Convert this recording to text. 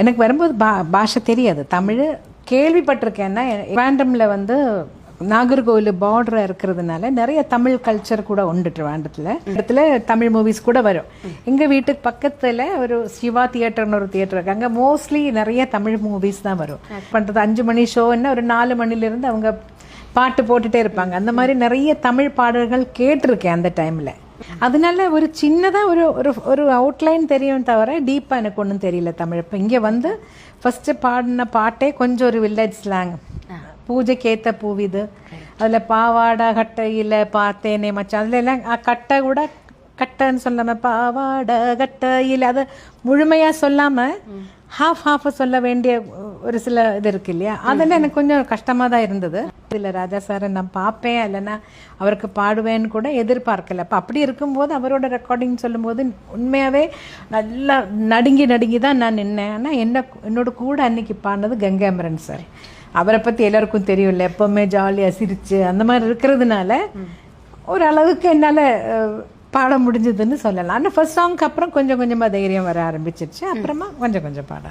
எனக்கு வரும்போது பா பாஷை தெரியாது. தமிழ் கேள்விப்பட்டிருக்கேன்னா வேண்டம்ல வந்து நாகர்கோவில் பார்டர் இருக்கிறதுனால நிறைய தமிழ் கல்ச்சர் கூட உண்டு ட்ரிவாண்டத்தில் இடத்துல தமிழ் மூவிஸ் கூட வரும். எங்கள் வீட்டுக்கு பக்கத்தில் ஒரு சிவா தியேட்டர்னு ஒரு தியேட்டர் இருக்கு. அங்கே மோஸ்ட்லி நிறைய தமிழ் மூவிஸ் தான் வரும். பண்ணுறது அஞ்சு மணி ஷோன்னா ஒரு நாலு மணிலேருந்து அவங்க பாட்டு போட்டுட்டே இருப்பாங்க. அந்த மாதிரி நிறைய தமிழ் பாடல்கள் கேட்டிருக்கேன் அந்த டைமில் அதனால ஒரு சின்னதாக ஒரு ஒரு ஒரு அவுட்லைன் தெரியும் தவிர டீப்பாக எனக்கு ஒன்றும் தெரியல தமிழ். இப்போ இங்கே வந்து ஃபஸ்ட்டு பாடின பாட்டே கொஞ்சம் ஒரு வில்லேஜ் ஸ்லாங் பூஜைக்கு ஏற்ற பூவிது அதில் பாவாடை கட்டையில் பார்த்தேனே மச்சான். அதில் எல்லாம் கட்டை கூட கட்டைன்னு சொல்லாம பாவாடை கட்டையில் அதை முழுமையாக சொல்லாமல் ஹாஃப் ஹாஃப் சொல்ல வேண்டிய ஒரு சில இது இருக்கு இல்லையா? அதெல்லாம் எனக்கு கொஞ்சம் கஷ்டமாக தான் இருந்தது. இல்லை ராஜா சாரை நான் பார்ப்பேன் இல்லைன்னா அவருக்கு பாடுவேன்னு கூட எதிர்பார்க்கல. அப்போ அப்படி இருக்கும்போது அவரோட ரெக்கார்டிங் சொல்லும்போது உண்மையாகவே நல்லா நடுங்கி நடுங்கி தான் நான் நின்னேன். ஆனால் என்ன என்னோட கூட அன்னைக்கு பாடினது கங்காமரன் சார். அவரை பற்றி எல்லாருக்கும் தெரியும்ல எப்போவுமே ஜாலியாக சிரிச்சு அந்த மாதிரி இருக்கிறதுனால ஒரு அளவுக்கு என்னால் பாட முடிஞ்சதுன்னு சொல்லலாம். ஆனால் ஃபர்ஸ்ட் சாங்க்கு அப்புறம் கொஞ்சம் கொஞ்சமாக தைரியம் வர ஆரம்பிச்சிருச்சு. அப்புறமா கொஞ்சம் கொஞ்சம் பாட